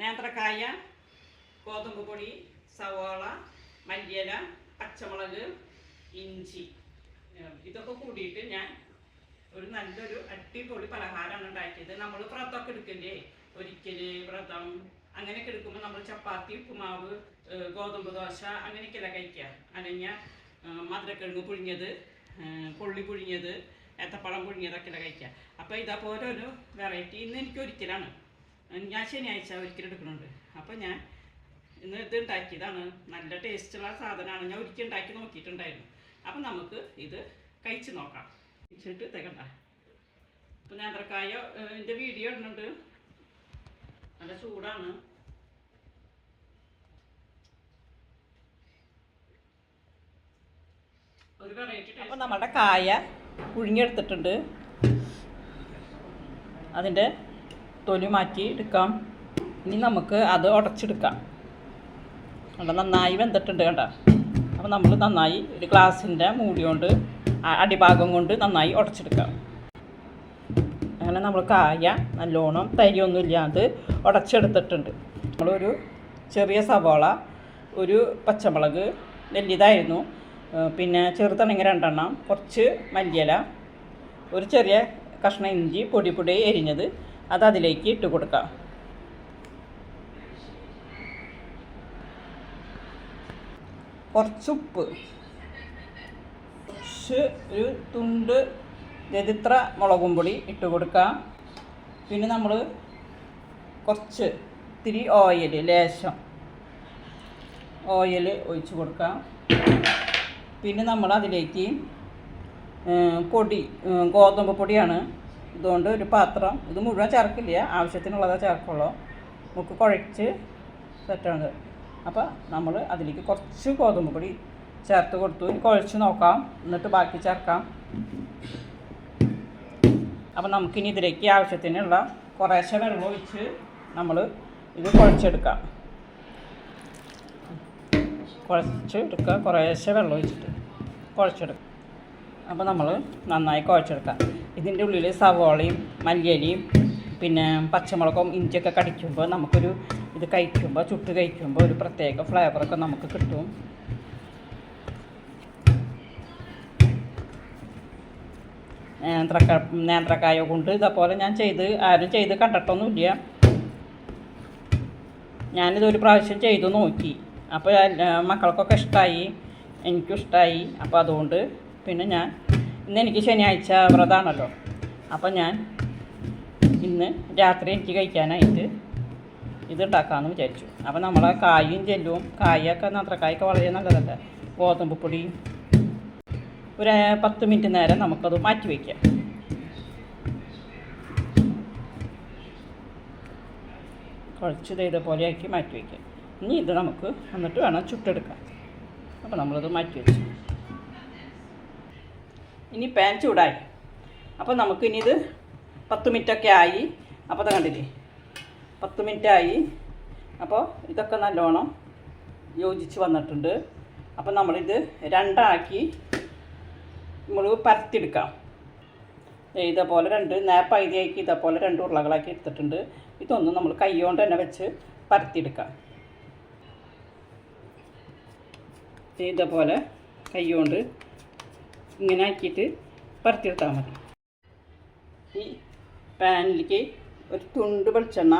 നേന്ത്രക്കായ ഗോതമ്പ് പൊടി സവാള മല്ലിയില പച്ചമുളക് ഇഞ്ചി. ഇതൊക്കെ കൂടിയിട്ട് ഞാൻ ഒരു നല്ലൊരു അടിപൊളി പലഹാരമാണ് ഉണ്ടാക്കിയത്. നമ്മൾ വ്രതമൊക്കെ എടുക്കില്ലേ? ഒരിക്കൽ വ്രതം അങ്ങനെയൊക്കെ എടുക്കുമ്പോൾ നമ്മൾ ചപ്പാത്തി ഉപ്പുമാവ് ഗോതമ്പ് ദോശ അങ്ങനെയൊക്കെയല്ല കഴിക്കുക അല്ലെങ്കിൽ മധുരക്കിഴങ്ങ് പുഴിഞ്ഞത് കൊള്ളി പുഴിഞ്ഞത് ഏത്തപ്പഴം പുഴിഞ്ഞതൊക്കെയല്ല കഴിക്കുക അപ്പോൾ ഇതാ ഒരു വെറൈറ്റി ഇന്ന് എനിക്ക് ഒരിക്കലാണ് ഞാൻ ശനിയാഴ്ച ഒരിക്കലും എടുക്കുന്നുണ്ട് അപ്പോൾ ഞാൻ ഇന്ന് ഇത് ഉണ്ടാക്കിയതാണ്. നല്ല ടേസ്റ്റുള്ള സാധനമാണ്. ഞാൻ ഒരിക്കൽ ഉണ്ടാക്കി നോക്കിയിട്ടുണ്ടായിരുന്നു. അപ്പം നമുക്ക് ഇത് കഴിച്ച് നോക്കാം. കഴിച്ചിട്ട് തികണ്ട ഇപ്പം നേന്ത്രക്കായ എന്റെ വീഡിയോ ഇടുന്നുണ്ട്. നല്ല ചൂടാണ്. ഒരു അപ്പം നമ്മുടെ കായ പുഴുങ്ങിയെടുത്തിട്ടുണ്ട് അതിന്റെ തൊലി മാറ്റി എടുക്കാം ഇനി നമുക്ക് അത് ഉടച്ചെടുക്കാം. കണ്ട നന്നായി വെന്തിട്ടുണ്ട് കണ്ട? അപ്പോൾ നമ്മൾ നന്നായി ഒരു ഗ്ലാസിന്റെ മൂടി കൊണ്ട് അടിഭാഗം കൊണ്ട് നന്നായി ഉടച്ചെടുക്കാം. അങ്ങനെ നമ്മൾ കായ നല്ലോണം തരിയൊന്നും ഇല്ലാതെ ഉടച്ചെടുത്തിട്ടുണ്ട്. നമ്മളൊരു ചെറിയ സവാള ഒരു പച്ചമുളക് നെല്ലിതായിരുന്നു പിന്നെ ചെറുതണങ്ങി രണ്ടെണ്ണം കുറച്ച് മല്ലിയില ഒരു ചെറിയ കഷ്ണം ഇഞ്ചി പൊടി പൊടി എരിഞ്ഞത് അത് അതിലേക്ക് ഇട്ട് കൊടുക്കാം. കുറച്ചുപ്പ് കുറച്ച് ഒരു തുണ്ട് ചരിത്ര മുളകും പൊടി ഇട്ട് കൊടുക്കാം. പിന്നെ നമ്മൾ കുറച്ച് ഇത്തിരി ഓയിൽ ലേശം ഓയിൽ ഒഴിച്ച് കൊടുക്കാം. പിന്നെ നമ്മൾ അതിലേക്ക് പൊടി ഗോതമ്പ് പൊടിയാണ് ഇതുകൊണ്ട് ഒരു പാത്രം ഇത് മുഴുവൻ ചേർക്കില്ല ആവശ്യത്തിനുള്ളതേ ചേർക്കുള്ളൂ നമുക്ക് കുഴച്ച് സെറ്റാണ് അപ്പോൾ നമ്മൾ അതിലേക്ക് കുറച്ച് ഗോതമ്പ് പൊടി ചേർത്ത് കൊടുത്തു. കുഴച്ച് നോക്കാം. എന്നിട്ട് ബാക്കി ചേർക്കാം. അപ്പോൾ നമുക്കിനി ഇതിലേക്ക് ആവശ്യത്തിനുള്ള കുറേശ്ശെ വെള്ളം ഒഴിച്ച് നമ്മൾ ഇത് കുഴച്ചെടുക്കാം. കുഴച്ച് എടുക്കുക കുറേശ്ശെ വെള്ളം ഒഴിച്ചിട്ട് കുഴച്ചെടുക്കാം. അപ്പോൾ നമ്മൾ നന്നായി കുഴച്ചെടുക്കാം. ഇതിന്റെ ഉള്ളിൽ സവോളയും മല്ലിയലിയും പിന്നെ പച്ചമുളകും ഇഞ്ചിയൊക്കെ കടിക്കുമ്പോൾ നമുക്കൊരു ഇത് കഴിക്കുമ്പോൾ ചുട്ട് കഴിക്കുമ്പോൾ ഒരു പ്രത്യേക ഫ്ലേവറൊക്കെ നമുക്ക് കിട്ടും. നേന്ത്രക്ക നേന്ത്രക്കായ കൊണ്ട് ഇതേപോലെ ഞാൻ ചെയ്ത് ആരും ചെയ്ത് കണ്ടിട്ടൊന്നുമില്ല. ഞാനിതൊരു പ്രാവശ്യം ചെയ്തു നോക്കി. അപ്പോൾ മക്കൾക്കൊക്കെ ഇഷ്ടമായി എനിക്കും ഇഷ്ടമായി അപ്പോൾ അതുകൊണ്ട് പിന്നെ ഞാൻ ഇന്ന് എനിക്ക് ശനിയാഴ്ച വ്രതമാണല്ലോ അപ്പം ഞാൻ ഇന്ന് രാത്രി എനിക്ക് കഴിക്കാനായിട്ട് ഇത് ഉണ്ടാക്കാമെന്ന് വിചാരിച്ചു. അപ്പോൾ നമ്മളെ കായും ചെല്ലും കായൊക്കെ നത്രക്കായൊക്കെ വളരെ നല്ലതല്ല? ഗോതമ്പ് പൊടി. ഒരു പത്ത് മിനിറ്റ് നേരം നമുക്കത് മാറ്റി വയ്ക്കാം കുഴച്ച് ഇതേപോലെ ആക്കി മാറ്റി വയ്ക്കാം ഇനി ഇത് നമുക്ക് എന്നിട്ട് വേണം ചുട്ടെടുക്കാൻ. അപ്പോൾ നമ്മളത് മാറ്റി വെച്ചു. ഇനി പാൻ ചൂടായി. അപ്പോൾ നമുക്കിനി ഇത് പത്ത് മിനിറ്റൊക്കെ ആയി. അപ്പോൾ അത് കണ്ടില്ലേ? പത്ത് മിനിറ്റ് ആയി അപ്പോൾ ഇതൊക്കെ നല്ലോണം യോജിച്ച് വന്നിട്ടുണ്ട്. അപ്പോൾ നമ്മളിത് രണ്ടാക്കി നമ്മൾ പരത്തിയെടുക്കാം. ഇതേപോലെ രണ്ട് നേപ്പൈതിയാക്കി ഇതേപോലെ രണ്ട് ഉരുളകളാക്കി എടുത്തിട്ടുണ്ട്. ഇതൊന്നും നമ്മൾ കൈ കൊണ്ട് തന്നെ വെച്ച് പരത്തിയെടുക്കാം. ഇതേപോലെ കൈ കൊണ്ട് ഇങ്ങനെ ആക്കിയിട്ട് പരത്തിയെടുത്താൽ മതി. ഈ പാനിലേക്ക് ഒരു തുണ്ട് വെളിച്ചെണ്ണ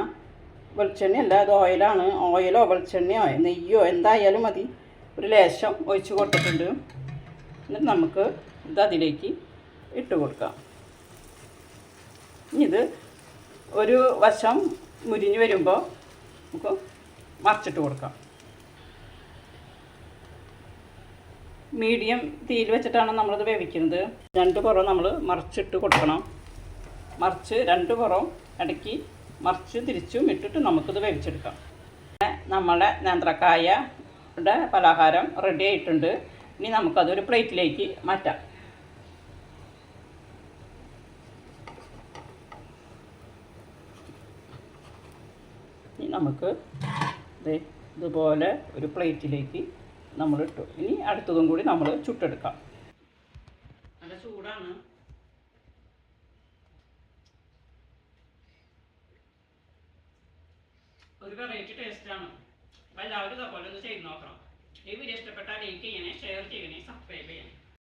വെളിച്ചെണ്ണ അല്ല അത് ഓയിലാണ് ഓയിലോ വെളിച്ചെണ്ണയോ നെയ്യോ എന്തായാലും മതി. ഒരു ലേശം ഒഴിച്ച് കൊടുത്തിട്ടുണ്ട്. എന്നിട്ട് നമുക്ക് ഇത് അതിലേക്ക് ഇട്ട് കൊടുക്കാം. ഇത് ഒരു വശം മുരിഞ്ഞ് വരുമ്പോൾ നമുക്ക് മറിച്ചിട്ട് കൊടുക്കാം. മീഡിയം തീയിൽ വെച്ചിട്ടാണ് നമ്മളിത് വേവിക്കുന്നത്. രണ്ട് പുറം നമ്മൾ മറിച്ചിട്ട് കൊടുക്കണം. മറിച്ച് രണ്ട് പുറം ഇടയ്ക്ക് മറിച്ച് തിരിച്ചും ഇട്ടിട്ട് നമുക്കിത് വേവിച്ചെടുക്കാം. നമ്മുടെ നേന്ത്രക്കായയുടെ പലഹാരം റെഡി ആയിട്ടുണ്ട്. ഇനി നമുക്കതൊരു പ്ലേറ്റിലേക്ക് മാറ്റാം. ഇനി നമുക്ക് ഇതുപോലെ ഒരു പ്ലേറ്റിലേക്ക് നമ്മൾ ഇട്ടു ഇനി അടുത്തതും കൂടി നമ്മൾ ചുട്ടെടുക്കാം. നല്ല ചൂടാണ്. ഒരു വെറൈറ്റി ടേസ്റ്റാണ് അപ്പോൾ എല്ലാവരും ഇതേപോലെ ഒന്ന് ചെയ്ത് നോക്കണം. ഈ വീഡിയോ ഇഷ്ടപ്പെട്ടാൽ ലൈക്ക് ചെയ്യണേ ഷെയർ ചെയ്യണേ സബ്സ്ക്രൈബ്